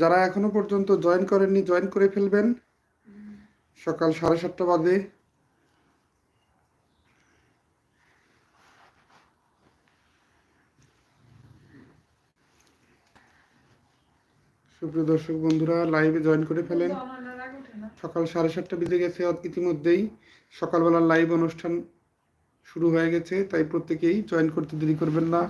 যারা এখনও পর্যন্ত জয়েন করেননি জয়েন করে ফেলবেন। সকাল সাড়ে সাতটা বাজে। সুপ্রিয় দর্শক বন্ধুরা লাইভে জয়েন করে ফেলেন। সকাল সাড়ে সাতটা বেজে গেছে ইতিমধ্যেই। সকালবেলার লাইভ অনুষ্ঠান শুরু হয়ে গেছে, তাই প্রত্যেকেই জয়েন করতে দেরি করবেন না।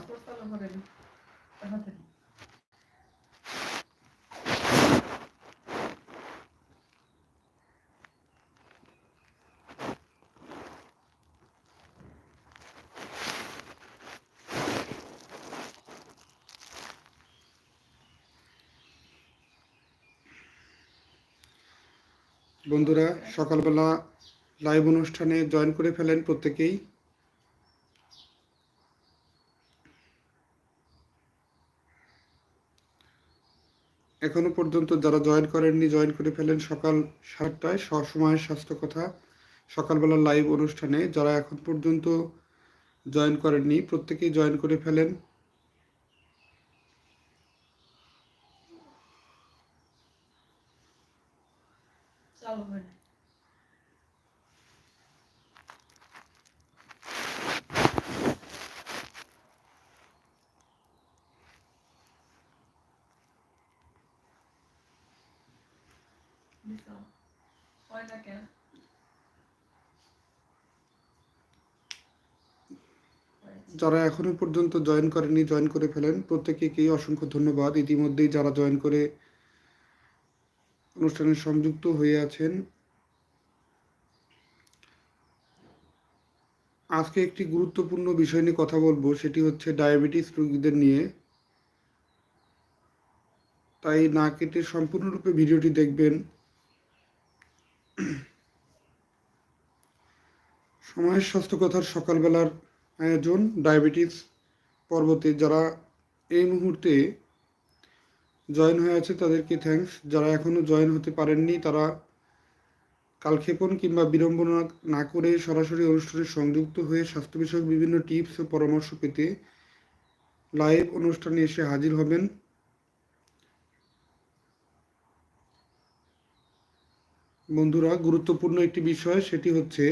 বন্ধুরা, সকালবেলা লাইভ অনুষ্ঠানে জয়েন করে ফেলেন প্রত্যেকেই। এখনও পর্যন্ত যারা জয়েন করেননি জয়েন করে ফেলেন সকাল সাতটায়। সসময়ের স্বাস্থ্য কথা। সকালবেলা লাইভ অনুষ্ঠানে যারা এখন পর্যন্ত জয়েন করেননি, প্রত্যেকেই জয়েন করে ফেলেন। যারা এখনও পর্যন্ত জয়েন করেনি জয়েন করে ফেলেন। প্রত্যেকেই অসংখ্য ধন্যবাদ। ইতিমধ্যেই যারা জয়েন করে অনুষ্ঠানে সংযুক্ত হয়ে আছেন। আজকে একটি গুরুত্বপূর্ণ বিষয় নিয়ে কথা বলব, সেটি হচ্ছে ডায়াবেটিস রোগীদের নিয়ে। তাই না কেটে সম্পূর্ণরূপে ভিডিওটি দেখবেন। সময়ের স্বাস্থ্য কথার সকালবেলার আয়োজন ডায়াবেটিস পর্বতে। যারা এই মুহূর্তে জয়েন হয়ে আছে, তাদেরকে থ্যাঙ্কস যারা এখনও জয়েন হতে পারেননি, তারা কালক্ষেপণ কিংবা বিড়ম্বনা না করে সরাসরি অনুষ্ঠানে সংযুক্ত হয়ে স্বাস্থ্য বিষয়ক বিভিন্ন টিপস ও পরামর্শ পেতে লাইভ অনুষ্ঠানে এসে হাজির হবেন। বন্ধুরা, গুরুত্বপূর্ণ একটি বিষয়, সেটি হচ্ছে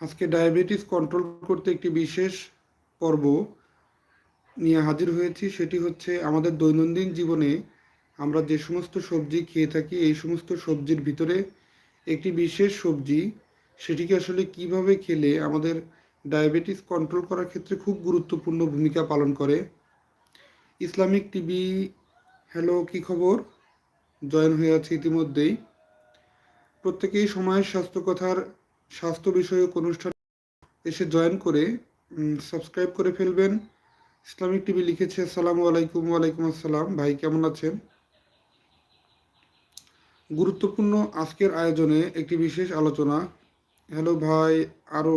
আজকে ডায়াবেটিস কন্ট্রোল করতে একটি বিশেষ পর্ব। নিয়ে হাজির হয়েছি সেটি হচ্ছে আমাদের দৈনন্দিন জীবনে আমরা যে সমস্ত সবজি খেয়ে থাকি, এই সমস্ত সবজির ভিতরে একটি বিশেষ সবজি, সেটিকে আসলে কীভাবে খেলে আমাদের ডায়াবেটিস কন্ট্রোল করার ক্ষেত্রে খুব গুরুত্বপূর্ণ ভূমিকা পালন করে। ইসলামিক টিভি, হ্যালো, কি খবর? জয়েন হয়ে আছে ইতিমধ্যেই। প্রত্যেকেই সময়ের স্বাস্থ্য কথার স্বাস্থ্য বিষয়ক অনুষ্ঠান এসে জয়েন করে সাবস্ক্রাইব করে ফেলবেন। ইসলামিক টিভি লিখেছে আসসালামু আলাইকুম, ওয়ালাইকুম আসসালাম। ভাই, কেমন আছেন? গুরুত্বপূর্ণ আজকের আয়োজনে একটি বিশেষ আলোচনা। হ্যালো ভাই আরও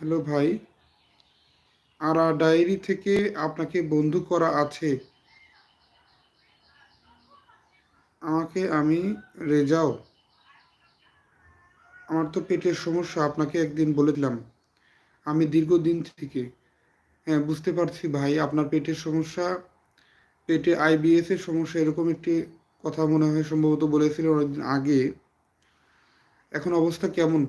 হ্যালো ভাই, আরা ডায়েরি থেকে আপনাকে বন্ধু করা আছে। আমাকে আমি রেজাও। আমার তো পেটের সমস্যা, আপনাকে একদিন বলে দিলাম। আমি দীর্ঘদিন থেকে হ্যাঁ বুঝতে পারছি ভাই, আপনার পেটের সমস্যা, পেটে আইবিএস এর সমস্যা, এরকম একটি কথা মনে হয় সম্ভবত বলেছিল অনেকদিন আগে। এখন অবস্থা কেমন?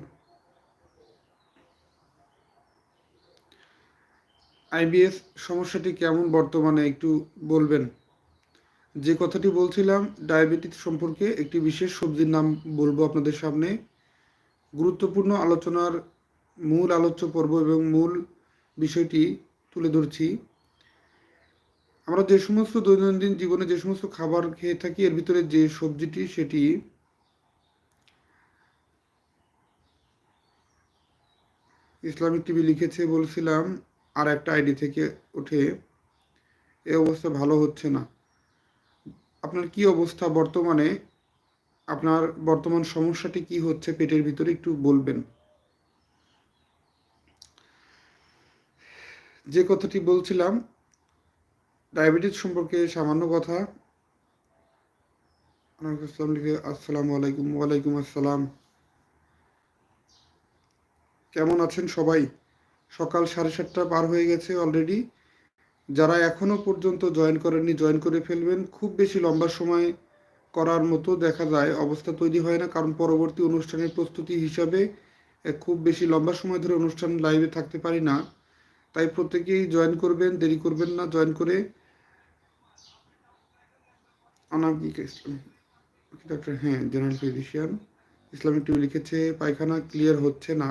আইবিএস সমস্যাটি কেমন বর্তমানে একটু বলবেন? যে কথাটি বলছিলাম, ডায়াবেটিস সম্পর্কে একটি বিশেষ সবজির নাম বলব আপনাদের সামনে। গুরুত্বপূর্ণ আলোচনার মূল আলোচ্য পর্ব এবং মূল বিষয়টি তুলে ধরছি। আমরা যে সমস্ত দৈনন্দিন জীবনে যে সমস্ত খাবার খেয়ে থাকি, এর ভিতরে যে সবজিটি, সেটি ইসলামিক টিভি লিখেছে বলছিলাম, আর একটা আইডি থেকে উঠে এ অবস্থা ভালো হচ্ছে না। আপনার কি অবস্থা বর্তমানে? আপনার বর্তমান সমস্যাটি কি হচ্ছে? পেটের ভিতরে একটু বলবেন। যে কথাটি বলছিলাম, ডায়াবেটিস সম্পর্কে সামান্য কথা। আসসালাম, লিখে আলাইকুম। ওয়ালাইকুম আসসালাম। কেমন আছেন সবাই? সকাল সাড়ে সাতটা পার হয়ে গেছে অলরেডি যারা এখনও পর্যন্ত জয়েন করেননি জয়েন করে ফেলবেন। খুব বেশি লম্বা সময় করার মতো দেখা যায়। অবস্থা তৈরি হয় না, কারণ পরবর্তী অনুষ্ঠানের প্রস্তুতি হিসাবে খুব বেশি লম্বা সময় ধরে অনুষ্ঠান লাইভে থাকতে পারি না। তাই প্রত্যেকেই জয়েন করবেন, দেরি করবেন না জয়েন করে অনামিক হ্যাঁ জেনারেল ফিজিশিয়ান ইসলামিক টিভি লিখেছে, পায়খানা ক্লিয়ার হচ্ছে না।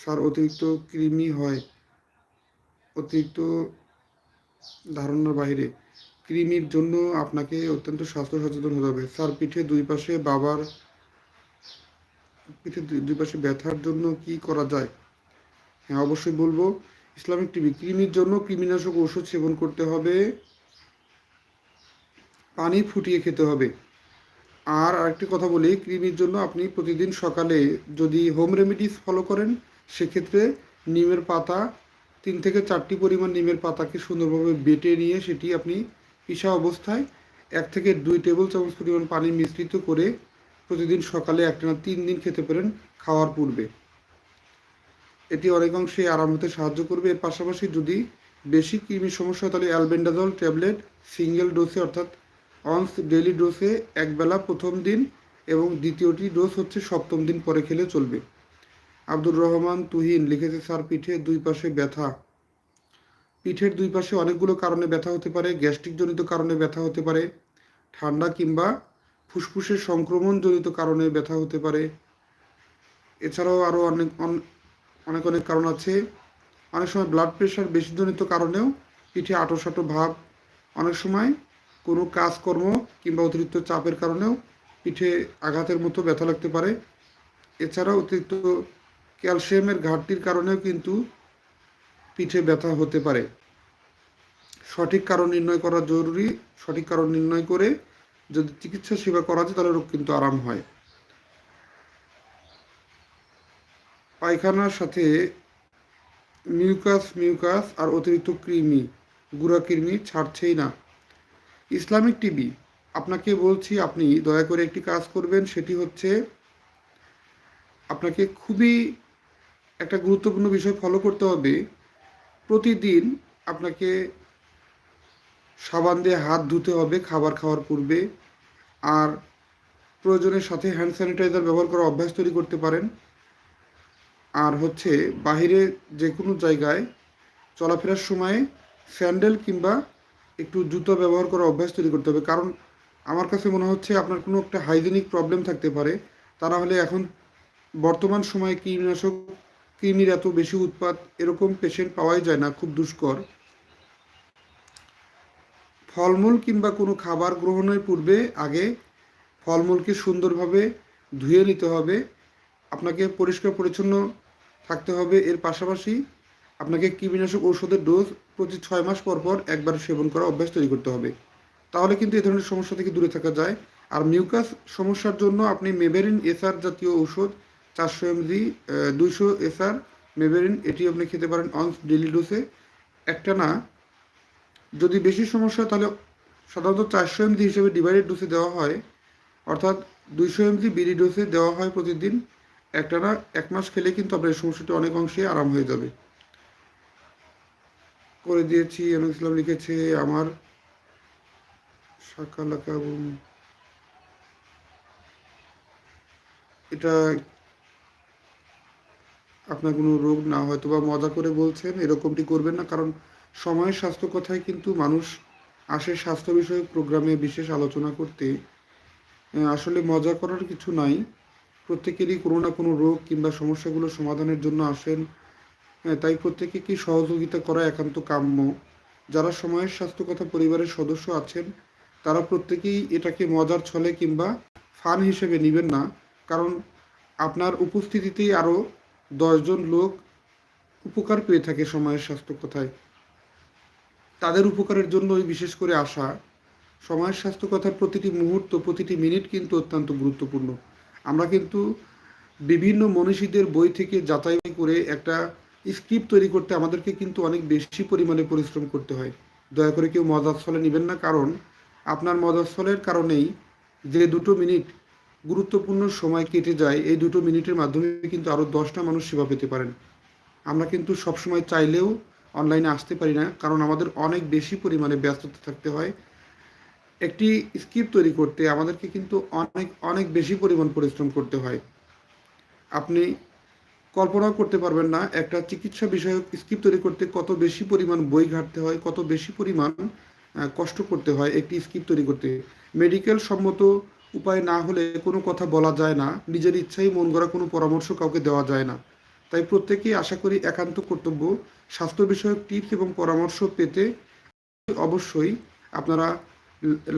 স্যার, অতিরিক্ত কৃমি হয়, অতিরিক্ত ধারণার বাইরে। কৃমির জন্য আপনাকে অত্যন্ত স্বাস্থ্য সচেতন হতে হবে। স্যার, পিঠে দুই পাশে বাবার পিঠে দুই- পাশে ব্যথার জন্য কি করা যায়? হ্যাঁ অবশ্যই বলব, ইসলামিক টিভি কৃমির জন্য কৃমিনাশক ওষুধ সেবন করতে হবে, পানি ফুটিয়ে খেতে হবে। আর আরেকটি কথা বলি কৃমির জন্য আপনি প্রতিদিন সকালে যদি হোম রেমেডিস ফলো করেন, সেক্ষেত্রে নিমের পাতা, তিন থেকে চারটি পরিমাণ নিমের পাতাকে সুন্দরভাবে বেটে নিয়ে সেটি আপনি পিসা অবস্থায় এক থেকে দুই টেবিল চামচ পরিমাণ পানি মিশ্রিত করে প্রতিদিন সকালে একটানা তিন দিন খেতে পারেন খাওয়ার পূর্বে। এটি অনেকাংশে আরাম হতে সাহায্য করবে। এর পাশাপাশি যদি বেশি কৃমির সমস্যা তাহলে অ্যালবেন্ডাজল ট্যাবলেট, সিঙ্গেল ডোসে অর্থাৎ অনস ডেলি ডোসে একবেলা প্রথম দিন এবং দ্বিতীয়টি ডোজ হচ্ছে সপ্তম দিন পরে খেলে চলবে। আব্দুর রহমান তুহিন লিখেছে, স্যার, পিঠে দুই পাশে ব্যথা। পিঠের দুই পাশে অনেকগুলো কারণে ব্যথা হতে পারে গ্যাস্ট্রিক জনিত কারণে ব্যথা হতে পারে, ঠান্ডা কিংবা ফুসফুসের সংক্রমণজনিত কারণে ব্যথা হতে পারে। এছাড়াও আরও অনেক, অন- অনেক অনেক কারণ আছে। অনেক সময় ব্লাড প্রেশার বেশিজনিত কারণেও পিঠে আটোসাটো ভাব, অনেক সময় কোনো কাজকর্ম কিংবা অতিরিক্ত চাপের কারণেও পিঠে আঘাতের মতো ব্যথা লাগতে পারে। এছাড়াও অতিরিক্ত ক্যালসিয়ামের ঘাটতির কারণেও কিন্তু পিঠে ব্যথা হতে পারে। সঠিক কারণ নির্ণয় করা জরুরি। সঠিক কারণ নির্ণয় করে যদি চিকিৎসা সেবা করা যায়, তাহলে রোগ কিন্তু আরাম হয়। পায়খানার সাথে মিউকাস মিউকাস আর অতিরিক্ত কৃমি, গুড়া কৃমি ছাড়ছেই না। ইসলামিক টিভি, আপনাকে বলছি আপনি দয়া করে একটি কাজ করবেন, সেটি হচ্ছে আপনাকে খুবই একটা গুরুত্বপূর্ণ বিষয় ফলো করতে হবে। প্রতিদিন আপনাকে সাবান দিয়ে হাত ধুতে হবে, খাবার খাওয়ার পূর্বে। আর প্রয়োজনের সাথে হ্যান্ড স্যানিটাইজার ব্যবহার করার অভ্যাস তৈরি করতে পারেন। আর হচ্ছে বাইরে যে কোনো জায়গায় চলাফেরার সময় স্যান্ডেল কিংবা একটু জুতো ব্যবহার করার অভ্যাস তৈরি করতে হবে। কারণ আমার কাছে মনে হচ্ছে আপনার কোনো একটা হাইজেনিক প্রবলেম থাকতে পারে। তা না হলে এখন বর্তমান সময়ে কীটনাশক কৃমির এত বেশি উৎপাত, এরকম পেশেন্ট পাওয়াই যায় না, খুব দুষ্কর। ফলমূল কিংবা কোনো খাবার গ্রহণের পূর্বে আগে ফলমূলকে সুন্দরভাবে ধুয়ে নিতে হবে। আপনাকে পরিষ্কার পরিচ্ছন্ন থাকতে হবে। এর পাশাপাশি আপনাকে কৃমিনাশক ঔষধের ডোজ প্রতি ছয় মাস পর পর একবার সেবন করা অভ্যাস তৈরি করতে হবে। তাহলে কিন্তু এ ধরনের সমস্যা থেকে দূরে থাকা যায়। আর মিউকাস সমস্যার জন্য আপনি মেবেরিন এসআর জাতীয় ঔষধ চারশো এমজি দুইশো এসআর মেবেরিন এটি আপনি খেতে পারেন অনস ডেলি ডোসে একটা না, যদি বেশি সমস্যা তাহলে সাধারণত চারশো এমজি হিসেবে ডিভাইডেড ডোসে দেওয়া হয়। অর্থাৎ দুইশো এমজি বিডি ডোসে দেওয়া হয় প্রতিদিন। একটা না, এক মাস খেলে কিন্তু আপনার সমস্যাটি অনেক অংশে আরাম হয়ে যাবে। করে দিয়েছি এম ইসলাম লিখেছে, আমার সাকালাকা এটা আপনার কোনো রোগ না হয়তো বা মজা করে বলছেন, এরকমটি করবেন না। কারণ সময়ের স্বাস্থ্য কথায় কিন্তু মানুষ আসে স্বাস্থ্য বিষয়ক প্রোগ্রামে বিশেষ আলোচনা করতে। আসলে মজা করার কিছু নাই। প্রত্যেকেরই কোনো না কোনো রোগ কিংবা সমস্যাগুলো সমাধানের জন্য আসেন। তাই প্রত্যেকে কি সহযোগিতা করা একান্ত কাম্য? যারা সময়ের স্বাস্থ্য কথা পরিবারের সদস্য আছেন, তারা প্রত্যেকেই এটাকে মজার ছলে কিংবা ফান হিসেবে নেবেন না। কারণ আপনার উপস্থিতিতেই আরও দশজন লোক উপকার পেয়ে থাকে সময়ের স্বাস্থ্য কথায় তাদের উপকারের জন্যই বিশেষ করে আসা, সময়ের স্বাস্থ্য কথার প্রতিটি মুহূর্ত, প্রতিটি মিনিট কিন্তু অত্যন্ত গুরুত্বপূর্ণ। আমরা কিন্তু বিভিন্ন মনীষীদের বই থেকে যাচাই করে একটা স্ক্রিপ্ট তৈরি করতে আমাদেরকে কিন্তু অনেক বেশি পরিমাণে পরিশ্রম করতে হয়। দয়া করে কেউ মজার ছলে নেবেন না, কারণ আপনার মজার ছলের কারণেই যে দুটো মিনিট গুরুত্বপূর্ণ সময় কেটে যায়, এই দুটো মিনিটের মাধ্যমে কিন্তু আরও দশটা মানুষ সেবা পেতে পারেন। আমরা কিন্তু সবসময় চাইলেও অনলাইনে আসতে পারি না, কারণ আমাদের অনেক বেশি পরিমাণে ব্যস্ততা থাকতে হয়। একটি স্কিপ তৈরি করতে আমাদেরকে কিন্তু অনেক অনেক বেশি পরিমাণ পরিশ্রম করতে হয়। আপনি কল্পনাও করতে পারবেন না, একটা চিকিৎসা বিষয়ক স্কিপ তৈরি করতে কত বেশি পরিমাণ বই ঘাটতে হয়, কত বেশি পরিমাণ কষ্ট করতে হয় একটি স্কিপ তৈরি করতে। মেডিকেল সম্মত উপায় না হলে কোনো কথা বলা যায় না, নিজের ইচ্ছাই মন গড়া কোনো পরামর্শ কাউকে দেওয়া যায় না। তাই প্রত্যেকেই আশা করি একান্ত কর্তব্য, স্বাস্থ্য বিষয়ক টিপস এবং পরামর্শ পেতে অবশ্যই আপনারা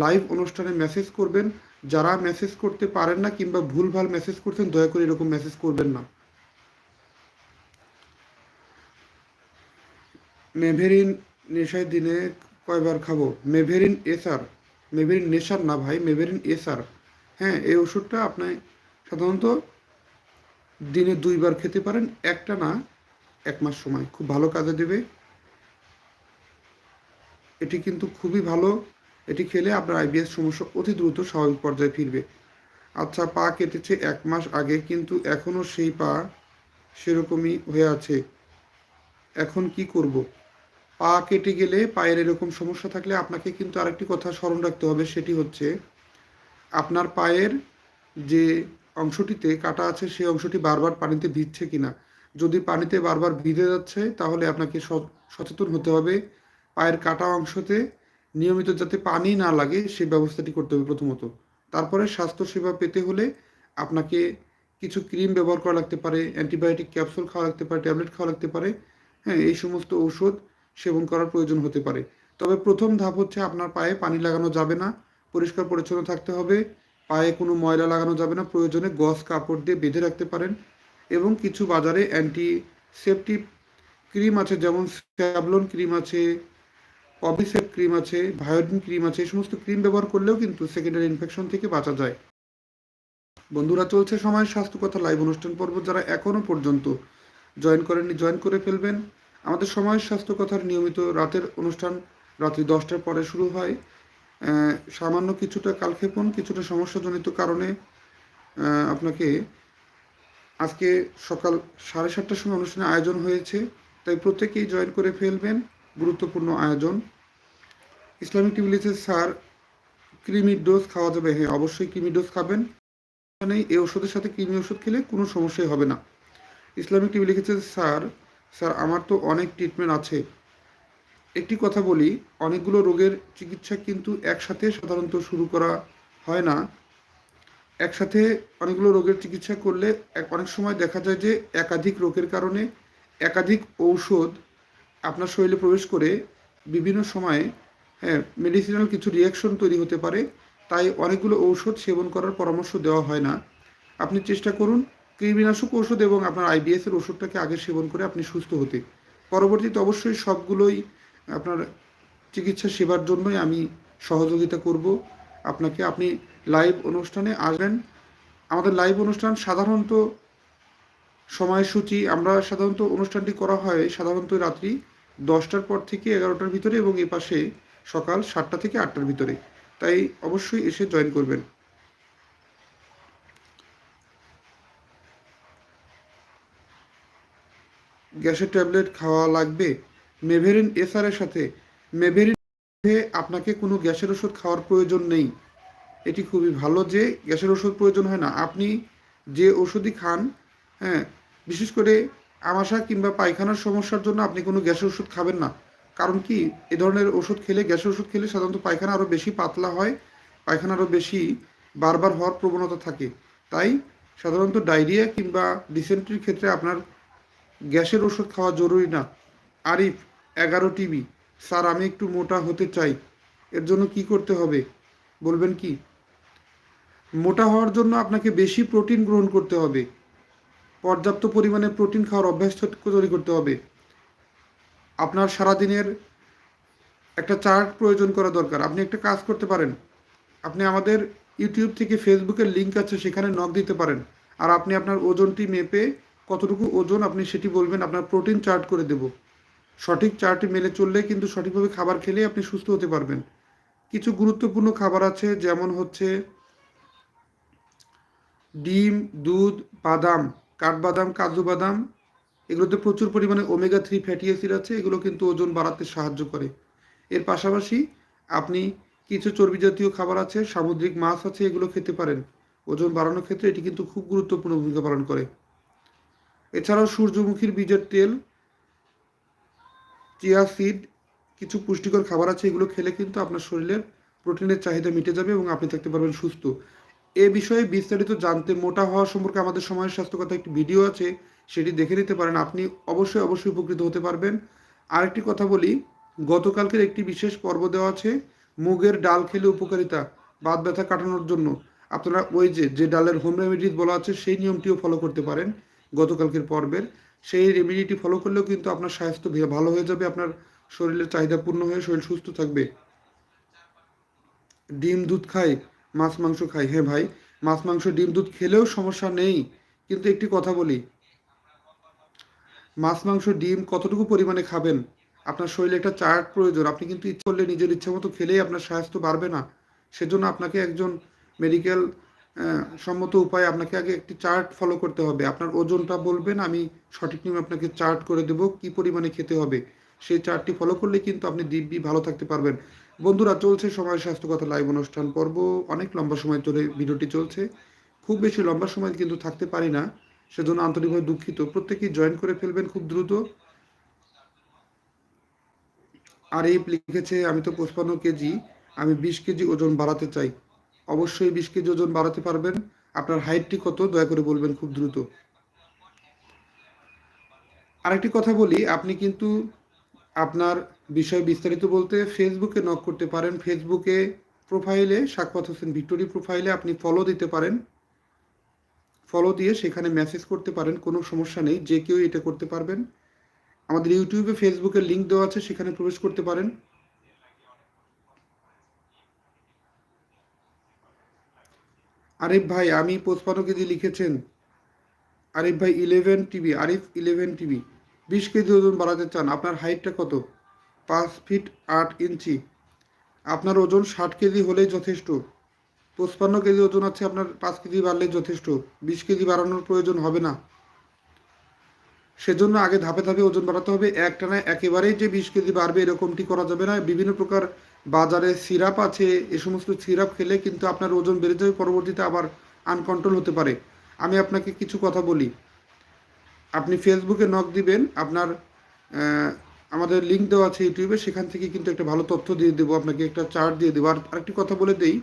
লাইভ অনুষ্ঠানে মেসেজ করবেন। যারা মেসেজ করতে পারেন না কিংবা ভুলভাল মেসেজ করছেন, দয়া করে এরকম মেসেজ করবেন না। মেভেরিন নেশায় দিনে কয়বার খাব? মেভেরিন এসআর মেভেরিন নেশার না ভাই, মেভেরিন এসআর হ্যাঁ এই ওষুধটা আপনি সাধারণত দিনে দুইবার খেতে পারেন, একটা না, এক মাস সময়। খুব ভালো কাজে দেবে। এটি কিন্তু খুবই ভালো। এটি খেলে আপনার আইবিএস সমস্যা অতি দ্রুত স্বাভাবিক পর্যায়ে ফিরবে। আচ্ছা পা কেটেছে এক মাস আগে, কিন্তু এখনও সেই পা সেরকমই হয়ে আছে। এখন কি করব? পা কেটে গেলে পায়ের এরকম সমস্যা থাকলে আপনাকে কিন্তু আরেকটি কথা স্মরণ রাখতে হবে, সেটি হচ্ছে আপনার পায়ের যে অংশটিতে কাটা আছে, সেই অংশটি বারবার পানিতে ভিজছে কিনা। যদি পানিতে বারবার ভিজে যাচ্ছে, তাহলে আপনাকে সচেতন হতে হবে। পায়ের কাটা অংশতে নিয়মিত যাতে পানি না লাগে সেই ব্যবস্থাটি করতে হবে প্রথমত। তারপরে স্বাস্থ্যসেবা পেতে হলে আপনাকে কিছু ক্রিম ব্যবহার করা লাগতে পারে, অ্যান্টিবায়োটিক ক্যাপসুল খাওয়া লাগতে পারে, ট্যাবলেট খাওয়া লাগতে পারে। হ্যাঁ এই সমস্ত ঔষধ সেবন করার প্রয়োজন হতে পারে। তবে প্রথম ধাপ হচ্ছে আপনার পায়ে পানি লাগানো যাবে না। পরিষ্কার পরিচ্ছন্ন থাকতে হবে। পায়ে কোনো ময়লা লাগানো যাবে না। প্রয়োজনে গস, কাপড় দিয়ে বেঁধে রাখতে পারেন এবং কিছু বাজারে অ্যান্টিসেপটিক ক্রিম আছে, যেমন স্যাভলন ক্রিম আছে অবিসেপ ক্রিম আছে, ভায়োডিন ক্রিম আছে, এই সমস্ত ক্রিম ব্যবহার করলেও কিন্তু সেকেন্ডারি ইনফেকশন থেকে বাঁচা যায়। বন্ধুরা, চলছে সময় স্বাস্থ্য কথা লাইভ অনুষ্ঠান পর্ব। যারা এখনও পর্যন্ত জয়েন করেননি জয়েন করে ফেলবেন। আমাদের সময় স্বাস্থ্য কথার নিয়মিত রাতের অনুষ্ঠান রাত্রি দশটার পরে শুরু হয়। সামান্য কিছুটা কালক্ষেপণ, কিছুটা সমস্যাজনিত কারণে আপনাকে আজকে সকাল সাড়ে সাতটার সময় অনুষ্ঠানের আয়োজন হয়েছে। তাই প্রত্যেকেই জয়েন করে ফেলবেন। গুরুত্বপূর্ণ আয়োজন। ইসলামিক টিভি লিখেছে স্যার, ক্রিমির ডোজ খাওয়া যাবে। হ্যাঁ অবশ্যই ক্রিমির ডোজ খাবেন। মানে এই ওষুধের সাথে কৃমি ওষুধ খেলে কোনো সমস্যাই হবে না। ইসলামিক টিভি লিখেছে স্যার স্যার, আমার তো অনেক ট্রিটমেন্ট আছে। একটি কথা বলি, অনেকগুলো রোগের চিকিৎসা কিন্তু একসাথে সাধারণত শুরু করা হয় না। একসাথে অনেকগুলো রোগের চিকিৎসা করলে অনেক সময় দেখা যায় যে একাধিক রোগের কারণে একাধিক ঔষধ আপনার শরীরে প্রবেশ করে বিভিন্ন সময়ে হ্যাঁ মেডিসিনাল কিছু রিয়াকশন তৈরি হতে পারে, তাই অনেকগুলো ঔষধ সেবন করার পরামর্শ দেওয়া হয় না। আপনি চেষ্টা করুন কৃমিনাশক ওষুধ এবং আপনার আইবিএস এর ওষুধটাকে আগে সেবন করে আপনি সুস্থ হতে। পরবর্তীতে অবশ্যই সবগুলোই আপনার চিকিৎসা সেবার জন্যই আমি সহযোগিতা করব। আপনাকে আপনি লাইভ অনুষ্ঠানে আসবেন। আমাদের লাইভ অনুষ্ঠান সাধারণত সময়সূচি, আমরা সাধারণত অনুষ্ঠানটি করা হয় সাধারণত রাত্রি দশটার পর থেকে এগারোটার ভিতরে এবং এ পাশে সকাল সাতটা থেকে আটটার ভিতরে। তাই অবশ্যই এসে জয়েন করবেন। গ্যাসের ট্যাবলেট খাওয়া লাগবে। মেভেরিন এসআর এর সাথে। মেভেরিন আপনাকে কোনো গ্যাসের ওষুধ খাওয়ার প্রয়োজন নেই। এটি খুবই ভালো যে গ্যাসের ওষুধ প্রয়োজন হয় না। আপনি যে ওষুধই খান হ্যাঁ বিশেষ করে আমাশা কিংবা পায়খানার সমস্যার জন্য আপনি কোনো গ্যাসের ওষুধ খাবেন না। কারণ কি? এ ধরনের ওষুধ খেলে, গ্যাসের ওষুধ খেলে সাধারণত পায়খানা আরও বেশি পাতলা হয়, পায়খানা আরও বেশি বারবার হওয়ার প্রবণতা থাকে। তাই সাধারণত ডায়রিয়া কিংবা ডিসেন্ট্রির ক্ষেত্রে আপনার গ্যাসের ওষুধ খাওয়া জরুরি না। আরিফ এগারো টিবি স্যার, আমি একটু মোটা হতে চাই। এর জন্য কি করতে হবে? বলবেন কি? মোটা হওয়ার জন্য আপনাকে বেশি প্রোটিন গ্রহণ করতে হবে। পর্যাপ্ত পরিমাণে প্রোটিন খাওয়ার অভ্যাস তৈরি করতে হবে। আপনার সারাদিনের একটা চার্ট প্রয়োজন করা দরকার। আপনি একটা কাজ করতে পারেন। আপনি আমাদের ইউটিউব থেকে ফেসবুকের লিঙ্ক আছে, সেখানে নক দিতে পারেন। আর আপনি আপনার ওজনটি মেপে কতটুকু ওজন আপনি সেটি বলবেন, আপনার প্রোটিন চার্ট করে দেব। সঠিক চার্টে মেলে চললে কিন্তু সঠিকভাবে খাবার খেলে আপনি সুস্থ হতে পারবেন। কিছু গুরুত্বপূর্ণ খাবার আছে, যেমন হচ্ছে ডিম, দুধ, বাদাম, কাঠবাদাম কাজু বাদাম এগুলোতে প্রচুর পরিমাণে ওমেগা থ্রি ফ্যাটি অ্যাসিড আছে, এগুলো কিন্তু ওজন বাড়াতে সাহায্য করে। এর পাশাপাশি আপনি কিছু চর্বি জাতীয় খাবার আছে, সামুদ্রিক মাছ আছে, এগুলো খেতে পারেন। ওজন বাড়ানোর ক্ষেত্রে এটি কিন্তু খুব গুরুত্বপূর্ণ ভূমিকা পালন করে। এছাড়াও সূর্যমুখীর বীজের তেল চিয়া সিড, কিছু পুষ্টিকর খাবার আছে, এগুলো খেলে কিন্তু আপনার শরীরের প্রোটিনের চাহিদা মিটে যাবে এবং আপনি থাকতে পারবেন সুস্থ। এ বিষয়ে বিস্তারিত জানতে মোটা হওয়া সম্পর্কে আমাদের সময়ের স্বাস্থ্যকতা একটি ভিডিও আছে, সেটি দেখে নিতে পারেন। আপনি অবশ্যই অবশ্যই উপকৃত হতে পারবেন। আরেকটি কথা বলি, গতকালকের একটি বিশেষ পর্ব দেওয়া আছে, মুগের ডাল খেলে উপকারিতা, বাত ব্যথা কাটানোর জন্য। আপনারা ওই যে যে ডালের হোম রেমেডিজ বলা আছে, সেই নিয়মটিও ফলো করতে পারেন গতকালকের পর্বের। সেই রেমেডিটি ফলো করলেও কিন্তু আপনার স্বাস্থ্য ভালো হয়ে যাবে, আপনার শরীরের চাহিদা পূর্ণ হয়ে শরীর সুস্থ থাকবে। ডিম দুধ খাই, মাছ, মাংস খাই। হ্যাঁ ভাই, মাছ, মাংস, ডিম, দুধ খেলেও সমস্যা নেই। কিন্তু একটি কথা বলি, মাছ, মাংস, ডিম কতটুকু পরিমাণে খাবেন? আপনার শরীরে একটা চার্ট প্রয়োজন। আপনি কিন্তু ইচ্ছে করলে নিজের ইচ্ছে মতো খেলেই আপনার স্বাস্থ্য বাড়বে না। সেজন্য আপনাকে একজন মেডিকেল সম্মত উপায়ে আপনাকে আগে একটি চার্ট ফলো করতে হবে। আপনার ওজনটা বলবেন, আমি সঠিক নিয়মে আপনাকে চার্ট করে দেব কি পরিমাণে খেতে হবে। সেই চার্টটি ফলো করলে কিন্তু আপনি দিব্যি ভালো থাকতে পারবেন। বন্ধুরা, চলছে সময় স্বাস্থ্য কথা লাইভ অনুষ্ঠান পর্ব। অনেক লম্বা সময় ধরে ভিডিওটি চলছে। খুব বেশি লম্বা সময় কিন্তু থাকতে পারি না, সেজন্য আন্তরিকভাবে দুঃখিত। প্রত্যেকেই জয়েন করে ফেলবেন খুব দ্রুত। আর এই লিখেছে, আমি তো পঁচপান্ন কেজি, আমি বিশ কেজি ওজন বাড়াতে চাই। অবশ্যই বিশ কেজি ওজন বাড়াতে পারবেন। আপনার হাইটটি কত, দয়া করে বলবেন খুব দ্রুত। আরেকটি কথা বলি, আপনি কিন্তু আপনার বিষয় বিস্তারিত বলতে ফেসবুকে নক করতে পারেন। ফেসবুকে প্রোফাইলে সাকপাত হোসেন ভিক্টোরি প্রোফাইলে আপনি ফলো দিতে পারেন। ফলো দিয়ে সেখানে মেসেজ করতে পারেন, কোনো সমস্যা নেই, যে কেউ এটা করতে পারবেন। আমাদের ইউটিউবে ফেসবুকের লিংক দেওয়া আছে, সেখানে প্রবেশ করতে পারেন। আরিফ ভাই, আমি পঁচপান্ন কেজি লিখেছেন, আরিফ ভাই eleven TV Arif eleven TV বিশ কেজি ওজন বাড়াতে চান, আপনার হাইটটা কত? পাঁচ ফিট আট ইঞ্চি আপনার ওজন ষাট কেজি হলেই যথেষ্ট। পঁচপান্ন কেজি ওজন আছে, আপনার পাঁচ কেজি বাড়লেই যথেষ্ট। বিশ কেজি বাড়ানোর প্রয়োজন হবে না। সেজন্য আগে ধাপে ধাপে ওজন বাড়াতে হবে। একটানা একেবারেই যে বিশ কেজি বাড়বে এরকমটি করা যাবে না। বিভিন্ন প্রকার বাজারে সিরাপ আছে, এ সমস্ত সিরাপ খেলে কিন্তু আপনার ওজন বেড়ে যাবে, পরবর্তীতে আবার আনকন্ট্রোল হতে পারে। আমি আপনাকে কিছু কথা বলি। আপনি ফেসবুকে নক দিবেন, আপনার আমাদের লিঙ্ক দেওয়া আছে ইউটিউবে, সেখান থেকে কিন্তু একটা ভালো তথ্য দিয়ে দেবো, আপনাকে একটা চার্ট দিয়ে দেবো। আর আরেকটি কথা বলে দেই,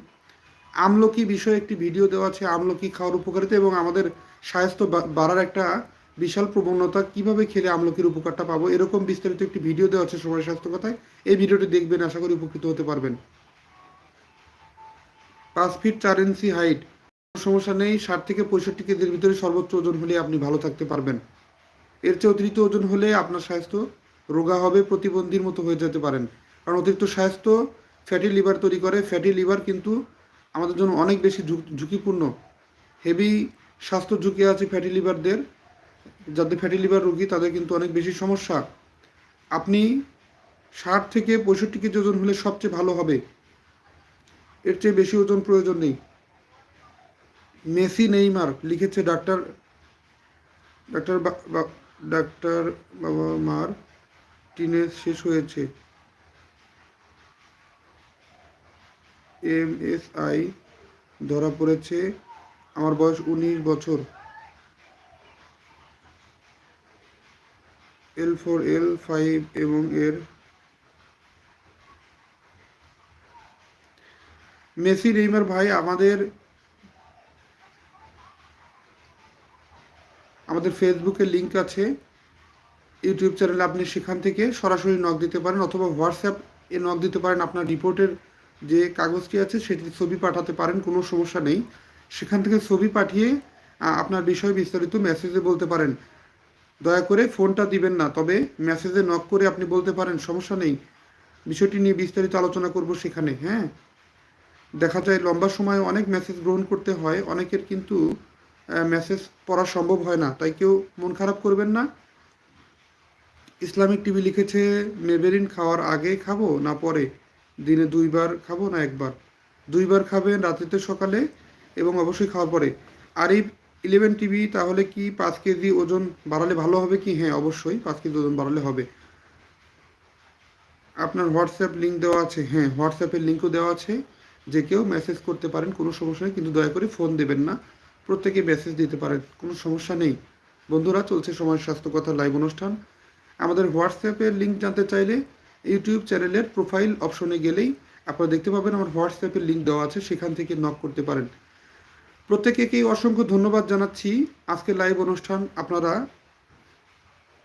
আমলকি বিষয়ে একটি ভিডিও দেওয়া আছে আমলকি খাওয়ার উপকারিতা এবং আমাদের স্বাস্থ্য বাড়ার একটা বিশাল প্রবণতা, কীভাবে খেলে আমলকির উপকারটা পাবো, এরকম বিস্তারিত একটি ভিডিও দেওয়া আছে সময় স্বাস্থ্য কথায়। এই ভিডিওটি দেখবেন, আশা করি উপকৃত হতে পারবেন। পাঁচ ফিট চার ইঞ্চি হাইট। সমস্যা নেই, ষাট থেকে পঁয়ষট্টি কেজির ভিতরে সর্বোচ্চ ওজন হলে আপনি ভালো থাকতে পারবেন। এর চেয়ে অতিরিক্ত ওজন হলে আপনার স্বাস্থ্য রোগা হবে, প্রতিবন্ধীর মতো হয়ে যেতে পারেন। কারণ অতিরিক্ত স্বাস্থ্য ফ্যাটি লিভার তৈরি করে। ফ্যাটি লিভার কিন্তু আমাদের জন্য অনেক বেশি ঝুঁক- ঝুঁকিপূর্ণ। হেভি স্বাস্থ্য ঝুঁকি আছে ফ্যাটি লিভারদের যাদের ফ্যাটি লিভার রোগী, তাদের কিন্তু অনেক বেশি সমস্যা। আপনি ষাট থেকে পঁয়ষট্টি কেজি ওজন হলে সবচেয়ে ভালো হবে। এর চেয়ে বেশি ওজন প্রয়োজন নেই। মেসি নেইমার লিখেছে ডাক্তার ডাক্তার ডাক্তার বাবা মার টিনে শেষ হয়েছে। এম এস আই ধরা পড়েছে। আমার বয়স উনিশ বছর। এল ফোর এল ফাইভ এবং এর মেসি, নেইমার ভাই আমাদের আমাদের ফেসবুকে লিংক আছে, ইউটিউব চ্যানেলে আপনি সেখান থেকে সরাসরি নক দিতে পারেন অথবা হোয়াটসঅ্যাপ এ নক দিতে পারেন। আপনার রিপোর্টের যে কাগজটি আছে সেটির ছবি পাঠাতে পারেন, কোনো সমস্যা নেই। সেখান থেকে ছবি পাঠিয়ে আপনার বিষয় বিস্তারিত মেসেজে বলতে পারেন। দয়া করে ফোনটা দিবেন না, তবে মেসেজে নক করে আপনি বলতে পারেন, সমস্যা নেই। বিষয়টি নিয়ে বিস্তারিত আলোচনা করব সেখানে হ্যাঁ? দেখা যায় লম্বা সময় অনেক মেসেজ গ্রহণ করতে হয়, অনেকের কিন্তু মেসেজ পড়া সম্ভব হয় না, তাই কেউ মন খারাপ করবেন না। ইসলামিক টিভি লিখেছে মেবেরিন খাওয়ার আগে খাব না পরে? দিনে দুইবার খাব না একবার? দুইবার খাবেন রাত্রিতে সকালে এবং অবশ্যই খাওয়ার পরে। আরিফ ইলেভেন টিভি তাহলে কি পাঁচ কেজি ওজন বাড়ালে ভালো হবে কি? হ্যাঁ অবশ্যই পাঁচ কেজি ওজন বাড়ালে হবে। আপনার হোয়াটসঅ্যাপ লিঙ্ক দেওয়া আছে। হ্যাঁ হোয়াটসঅ্যাপের লিঙ্কও দেওয়া আছে। যে কেউ মেসেজ করতে পারেন, কোনো সমস্যা নেই, কিন্তু দয়া করে ফোন দেবেন না। প্রত্যেকে মেসেজ দিতে পারেন, কোনো সমস্যা নেই। বন্ধুরা, চলছে সময় স্বাস্থ্য কথা লাইভ অনুষ্ঠান। আমাদের হোয়াটসঅ্যাপের লিঙ্ক জানতে চাইলে ইউটিউব চ্যানেলের প্রোফাইল অপশনে গেলেই আপনারা দেখতে পাবেন, আমার হোয়াটসঅ্যাপের লিঙ্ক দেওয়া আছে, সেখান থেকে নক করতে পারেন। প্রত্যেকেকেই অসংখ্য ধন্যবাদ জানাচ্ছি। আজকের লাইভ অনুষ্ঠান আপনারা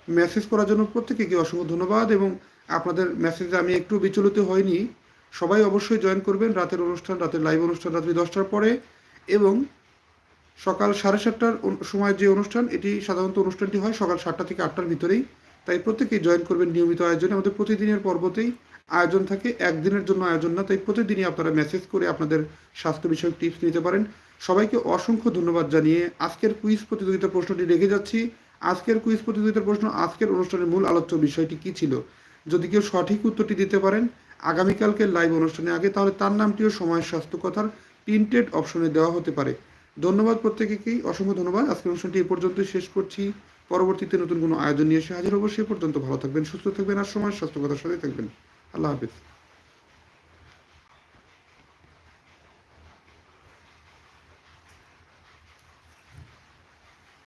মেসেজ করার জন্য প্রত্যেকেকে অসংখ্য ধন্যবাদ এবং আপনাদের মেসেজে আমি একটু বিচলিত হইনি। সবাই অবশ্যই জয়েন করবেন রাতের অনুষ্ঠান, রাতের লাইভ অনুষ্ঠান রাত্রি দশটার পরে এবং সকাল সাড়ে সাতটার সময় যে অনুষ্ঠান, এটি সাধারণত অনুষ্ঠানটি হয় সকাল সাতটা থেকে আটটার ভিতরেই। তাই প্রত্যেকেই জয়েন করবেন নিয়মিত আয়োজনে। আমাদের প্রতিদিনের পর্বতেই আয়োজন থাকে। একদিনের জন্য আয়োজন না, তাই প্রতিদিনই আপনারা মেসেজ করে আপনাদের স্বাস্থ্য বিষয়ক টিপস নিতে পারেন। সবাইকে অসংখ্য ধন্যবাদ জানিয়ে আজকের কুইজ প্রতিযোগিতা প্রশ্নটি রেখে যাচ্ছি। আজকের কুইজ প্রতিযোগিতার প্রশ্ন, আজকের অনুষ্ঠানের মূল আলোচ্য বিষয়টি কি ছিল? যদি কেউ সঠিক উত্তরটি দিতে পারেন আগামীকালকে লাইভ অনুষ্ঠানে আগে, তাহলে তার নামটিও সময় স্বাস্থ্য কথার প্রিন্টেড অপশনে দেওয়া হতে পারে। ধন্যবাদ প্রত্যেকেকেই, অসংখ্য ধন্যবাদ। আজকের অনুষ্ঠানটি এ পর্যন্তই শেষ করছি। পরবর্তীতে নতুন কোনো আয়োজন নিয়ে এসে হাজির হব, সে পর্যন্ত ভালো থাকবেন, সুস্থ থাকবেন, আর সময় স্বাস্থ্য কথার সাথে থাকবেন। আল্লাহ হাফিজ।